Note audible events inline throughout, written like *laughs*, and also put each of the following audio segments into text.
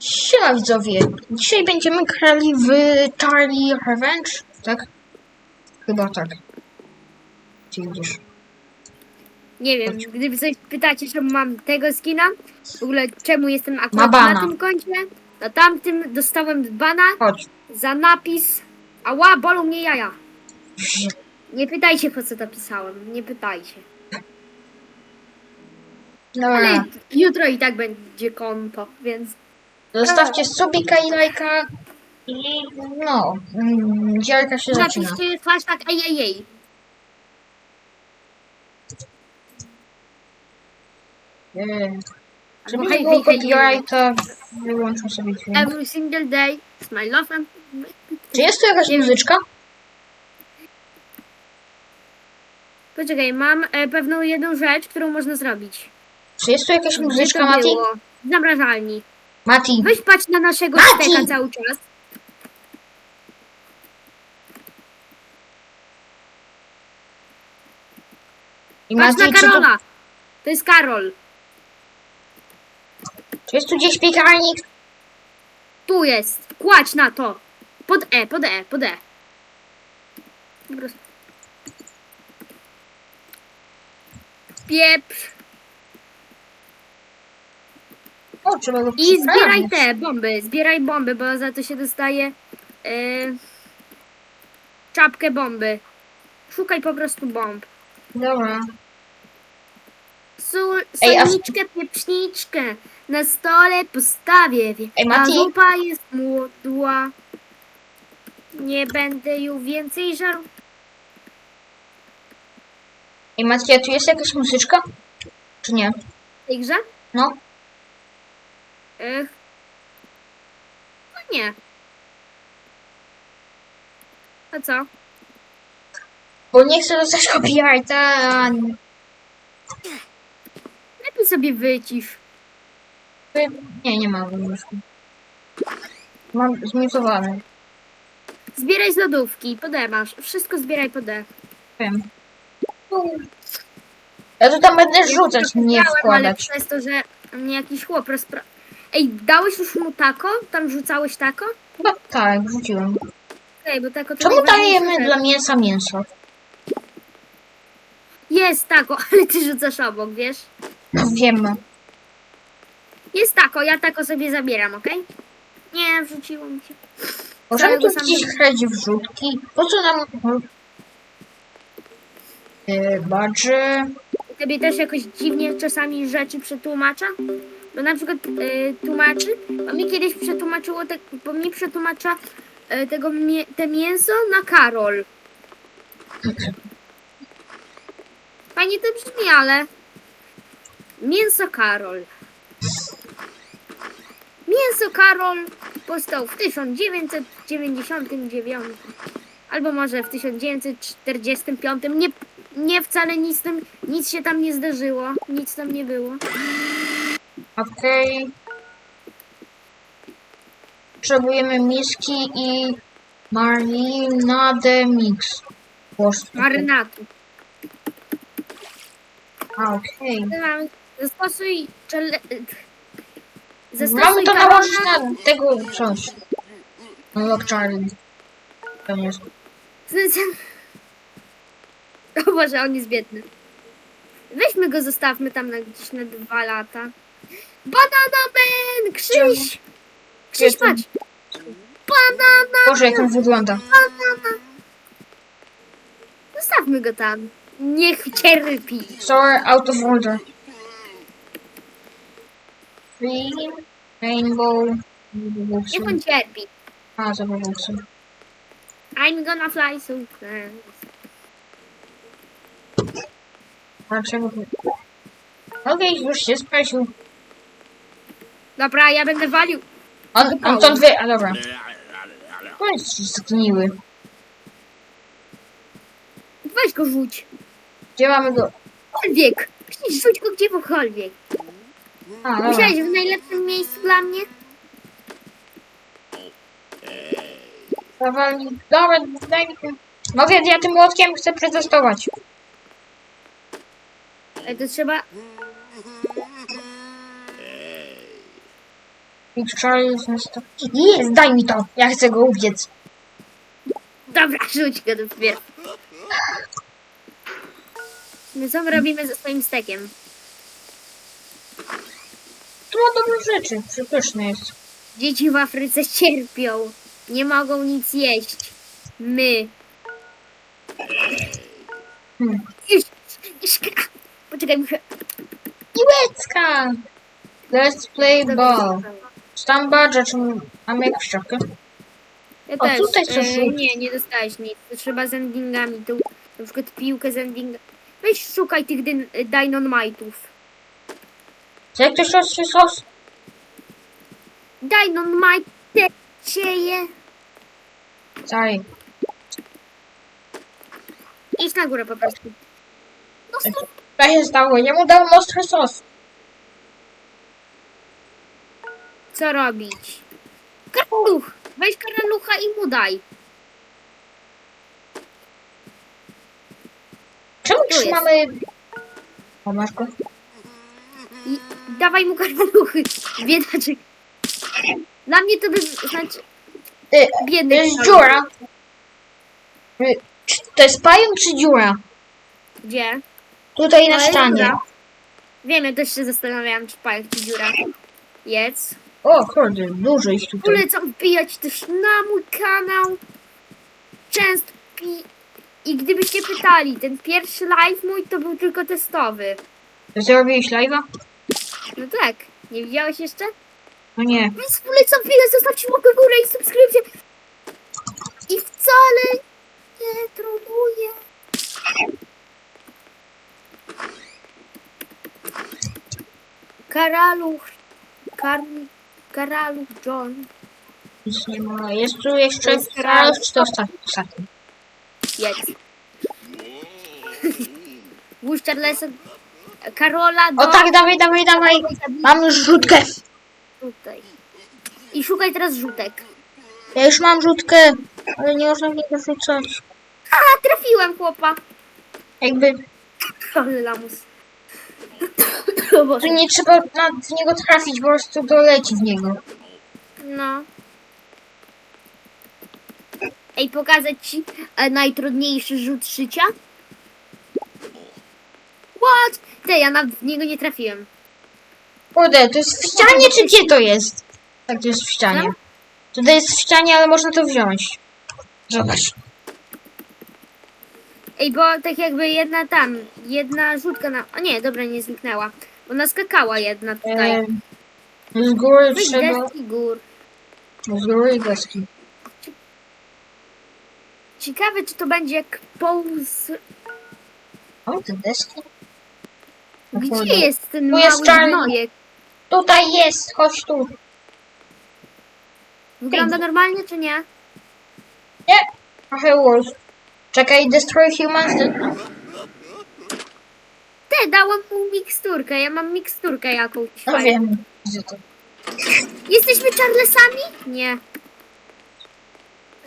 Siema widzowie, dzisiaj będziemy grali w Charlie Revenge, tak? Chyba tak. Gdzie? Nie wiem, gdyby coś pytacie, czemu mam tego skina, w ogóle czemu jestem Ma akurat bana. na tym koncie, na tamtym dostałem bana Chodź. za napis Ała, bolą mnie jaja. Nie pytajcie, po co to pisałem, nie pytajcie. Dobra, Ale jutro i tak będzie konto, więc zostawcie subika i lajka i no, mm, gierka się zaczyna. napiszcie hashtag ejejej. Eee, Żeby Albo nie hej, było hej, hej, hej. copyrighta, wyłączę sobie dźwięk. Every single day, it's my love and... Czy jest tu jakaś muzyczka? Poczekaj, mam e, pewną jedną rzecz, którą można zrobić. Czy jest tu jakaś muzyczka, to Mati? było? Zamrażalni. Mati, patrz na naszego Mati! steka cały czas. i Patrz na czy, tu, Karola. To jest Karol. czy jest tu gdzieś piekarnik? Tu jest. Kładź na to. Pod E, pod E, pod E. Po prostu. Pieprz. O, trzeba go I zbieraj te bomby. Zbieraj bomby, bo za to się dostaje e, czapkę bomby. Szukaj po prostu bomb. Dobra. Sól, Ej, a- solniczkę, pieprzniczkę na stole postawię. wie- Ej, A Mati? zupa jest młodła. Nie będę już więcej żarł. Ej, Mati, a tu jest jakaś muzyczka? Czy nie? W tej grze? No. Ech. No nie. A co? Bo nie chcę dostać copyrighta. Lepiej sobie wycisz. Nie, nie mam wymysłu. Mam zmiutowane. Zbieraj z lodówki, pode masz. Wszystko zbieraj pode. Wiem. Ja tu tam będę rzucać, nie Ale wkładać. przez to, że mnie jakiś chłop rozpra... Ej, dałeś już mu tako? Tam rzucałeś tako? Chyba tak, wrzuciłem. Okej, bo tako to Czemu dajemy dla mięsa mięso? Jest tako, *laughs* ale ty rzucasz obok, wiesz? Wiemy. Jest tako, ja tako sobie zabieram, okej? Nie, wrzuciło mi się. Możemy tu Całego gdzieś samego. wrzutki. Po co nam... Chyba, że... Tobie też jakoś dziwnie czasami rzeczy przetłumacza? Bo na przykład y, tłumaczy, bo mi kiedyś przetłumaczyło, te, bo mi przetłumacza y, tego mie, te mięso na Karol. Fajnie to brzmi, ale mięso Karol. Mięso Karol powstał w 1999 albo może w 1945. Nie, nie wcale nic, tam, nic się tam nie zdarzyło, nic tam nie było. Okej. Potrzebujemy miski i marinadę mix. Marynatu. Okej. Mamy- Zastosuj. Mam to nałożyć na tego coś. No jak Charlie. To jest. *laughs* O Boże, on jest biedny. Weźmy go, zostawmy tam na, gdzieś na dwa lata. Banana Man! Krzyś! Krzyś, Jestem. patrz! Banana! Boże, jak on wygląda. Banana! Zostawmy go tam. Niech cierpi. Sorry, out of order. Green, rainbow, Niech on cierpi. A, zabawowcy. I'm gonna fly so fast. Dlaczego? Okej, już się spasił. Dobra, ja będę walił. On, on to dwie, a dobra. No jest zgniły. Weź go rzuć. Gdzie mamy go? Gdziekolwiek. Przecież rzuć go gdziekolwiek. A, dobra. Musiałeś w najlepszym miejscu dla mnie? Dobra, daj mi ten. Mogę, ja tym młotkiem chcę przetestować. Ale to trzeba Big. Jest, daj mi to! Ja chcę go ubiec. Dobra, *laughs* rzuć go dopiero. My co my robimy ze swoim stekiem? Tu ma dobre rzeczy, przepyszne jest. Dzieci w Afryce cierpią. Nie mogą nic jeść. My. Hmm. Iż, Poczekaj, muszę... Piłecka! Let's play ball. Czy tam badże, czy mamy jakąś czapkę? Ja O, też. tutaj coś e, rzuć. nie, nie dostałeś nic. To trzeba z endingami. Tu na przykład piłkę z endingami. Weź szukaj tych dyn- dynamite'ów. Czy jak ktoś rozczy sos? Dynamite sieje. Sorry. Idź na górę po prostu. No stop. Co się stało? Ja mu dałem ostry sos. Co robić? Karaluch! Weź karalucha i mu daj. Czemu Tu jest. trzymamy... O, masz go? I dawaj mu karaluchy. Biedaczek. Dla mnie to by znaczy Ty, biedny. to jest dziura. Y, czy To jest pająk czy dziura? Gdzie? Tutaj na No, jest ścianie. Wiem, ja też się zastanawiałam, czy pająk, czy dziura. Jedz. O, kurde, dużo ich tutaj. Polecam wbijać też na mój kanał. Często pi... I gdybyście pytali, ten pierwszy live mój to był tylko testowy. Zrobiłeś live'a? No tak, nie widziałeś jeszcze? No nie. Więc polecam chwilę, zostawcie łapkę w górę i subskrypcję. I wcale nie troluję. Karaluch, Kar... Karaluch John. Nic nie ma. Jest tu jeszcze jest Karol, czy to ostatni? ostatni? Jedz. Włóż Charlesa, Karola. O tak, dawaj, dawaj, dawaj. Mam już rzutkę. Tutaj. I szukaj teraz rzutek. Ja już mam rzutkę, ale nie można w niego rzucać. A, trafiłem chłopa. Jakby Ale lamus. O Boże. tu nie trzeba na, w niego trafić, po prostu doleci w niego. No. Ej, pokazać ci e, najtrudniejszy rzut życia? What? Te, ja nawet w niego nie trafiłem. Kurde, to jest w ścianie, czy gdzie to jest? Tak, to jest w ścianie. Co? Tutaj jest w ścianie, ale można to wziąć. Zobacz. Ej, bo tak jakby jedna tam, jedna rzutka na... O nie, dobra, nie zniknęła. Ona skakała jedna tutaj. E, z góry Weź trzeba... deski gór. Z góry i deski. Ciekawe, czy to będzie jak połz... O, te deski. Kurde. Gdzie jest ten Tu mały jest czarny. gnojek? Tutaj jest, chodź tu. Wygląda normalnie, czy nie? Nie, trochę worse. Czekaj, destroy humans. Te, dałam mu miksturkę. Ja mam miksturkę jakąś. No fajną. wiem, że to. Jesteśmy Charlesami? Nie.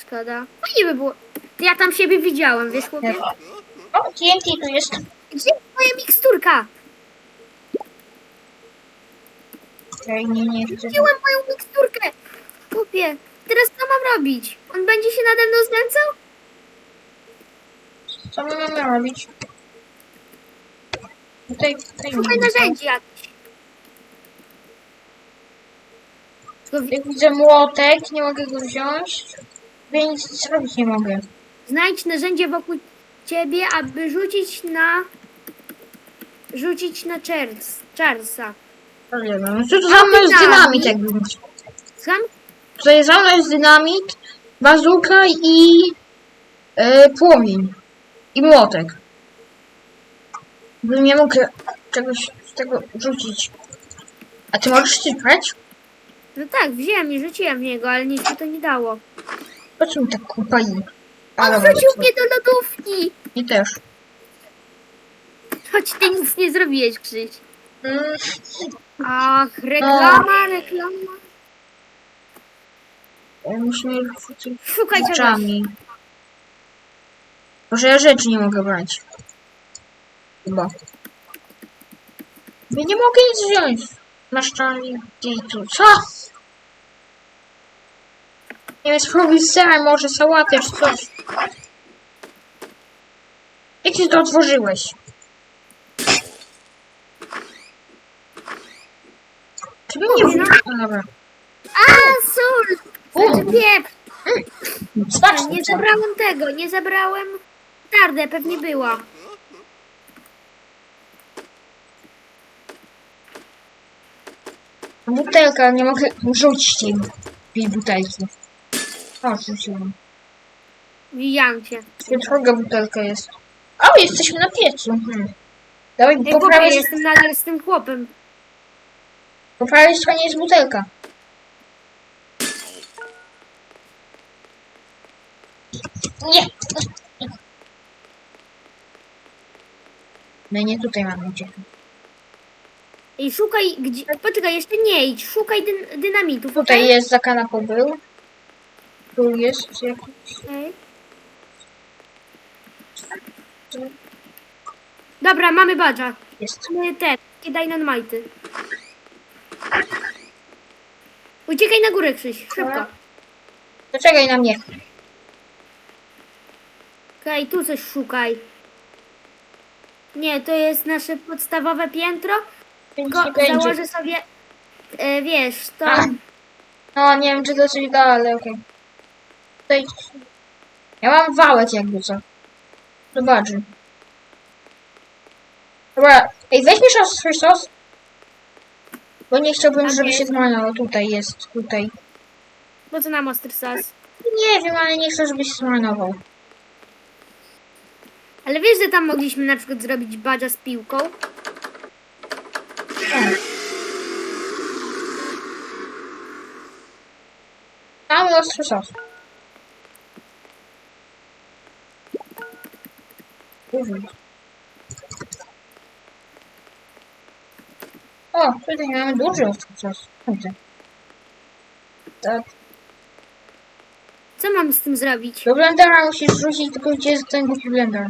Szkoda. Fajnie by było. Ja tam siebie widziałem, wiesz chłopie? O, TNT tu jest. Gdzie jest moja miksturka? Czekaj, nie, nie. Wziąłem moją miksturkę. Chłopie, teraz co mam robić? On będzie się nade mną znęcał? Co my mamy robić? Tutaj, tutaj Szukaj narzędzi jakieś. Tylko wi- Jak widzę młotek, nie mogę go wziąć. Więc nic zrobić nie mogę. Znajdź narzędzie wokół ciebie, aby rzucić na... Rzucić na Charles, Charlesa. No nie wiem, co to za mną jest dynamit jakby. Sam? Za mną jest dynamit, bazuka i e, płomień. I młotek. Bym nie mógł czegoś z tego rzucić. A ty możesz sypać? No tak, wziąłem i rzuciłem w niego, ale nic mi to nie dało. Po co mi tak kupali? On Ale wrzucił mnie do lodówki! I też. Choć ty nic nie zrobiłeś, Krzyś. Mm, Ach, reklama, reklama. e, musimy rzucić Szukaj czegoś. rzeczami. Może ja rzeczy nie mogę brać. Chyba. Ja nie mogę nic wziąć. Masz czarni tu. Co? Nie wiem, spróbuj może sałatę czy coś. Jak się to otworzyłeś? Czy bym nie. A, dobra. A, sól! Znaczy pieprz! Spacz, Nie zabrałem tego, nie zabrałem tardę, pewnie była. Butelka, nie mogę rzucić tej, tej butelki. O, rzuciłam. Wijam cię. Druga butelka jest. O, jesteśmy na piecu. Hmm. Dawaj, Ej, po chłopie, prawej, jestem nadal z tym chłopem. po prawej stronie jest butelka. Nie! No nie tutaj mamy uciekać. Ej, szukaj, gdzie... Poczekaj, jeszcze nie idź, szukaj dyn dynamitów, Tutaj jest za kanapą był. Tu jest jakiś... Okej. Dobra, mamy badża. Jest. Mamy te, takie dynamity. Uciekaj na górę, Krzyś, szybko. Dobra. Poczekaj na mnie. Okej, tu coś szukaj. Nie, to jest nasze podstawowe piętro. Nic Tylko nie będzie. założę sobie, e, wiesz, to... A. No, nie wiem, czy to coś da, ale okej. Tutaj... Ja mam wałek jakby co. Zobaczy. Dobra, ej, weź mi sos, swój sos. Bo nie chciałbym, żeby się zmarnował. Tutaj jest, tutaj. Po co nam ostry sos? Nie wiem, ale nie chcę, żeby się zmarnował. Ale wiesz, że tam mogliśmy na przykład zrobić badża z piłką? Ostry sos. Użyj. O, tutaj mamy duży. Tutaj. Tak. Co mam z tym zrobić? Do blendera musisz rzucić, tylko gdzie jest ten głupi blender.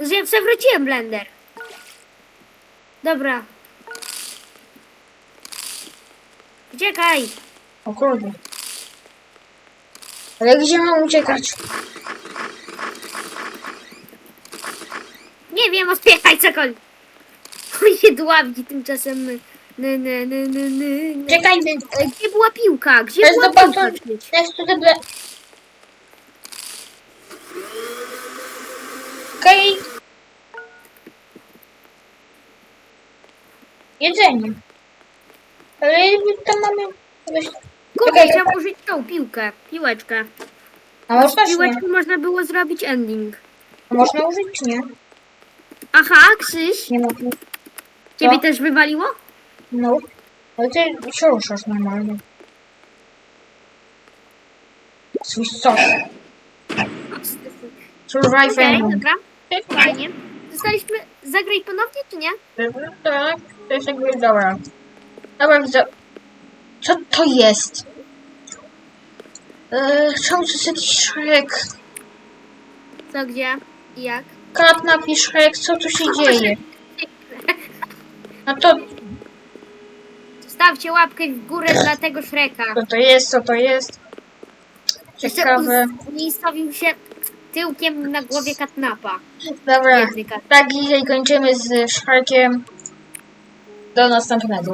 Że ja przewróciłem blender. Dobra. Uciekaj! O kurde. Ale gdzie mam uciekać? Nie wiem, otwieraj cokolwiek. On się dławi tymczasem. Ny, ny, ny, ny, ny, ny. Czekaj. E, Gdzie była piłka? Gdzie To jest była piłka? Next to ble... Okej. Jedzenie. Ale tam mamy... Weź- Kurde, chciałam użyć tą piłkę. Piłeczkę. A można Z nie? piłeczką można było zrobić ending. A można użyć czy nie? Aha, Krzyś, Nie ma. ciebie też wywaliło? No. Ale ty się ruszasz normalnie. Swój sos. Survive Okej, dobra. Fajnie. Zostaliśmy zagrać ponownie, czy nie? Tak, to jest jakby dobra. Dobra, widzę. Co to jest? Eee, czemu to jest jakiś Shrek? Co, gdzie i jak? Kat napisz Shrek, co tu się dzieje? No to, Stawcie łapkę w górę dla tego Shreka. co to jest, co to jest? Ciekawe. umiejscowił się tyłkiem na głowie katnapa. Dobra, Biedny kat. tak dzisiaj kończymy z Shrekiem. Do następnego.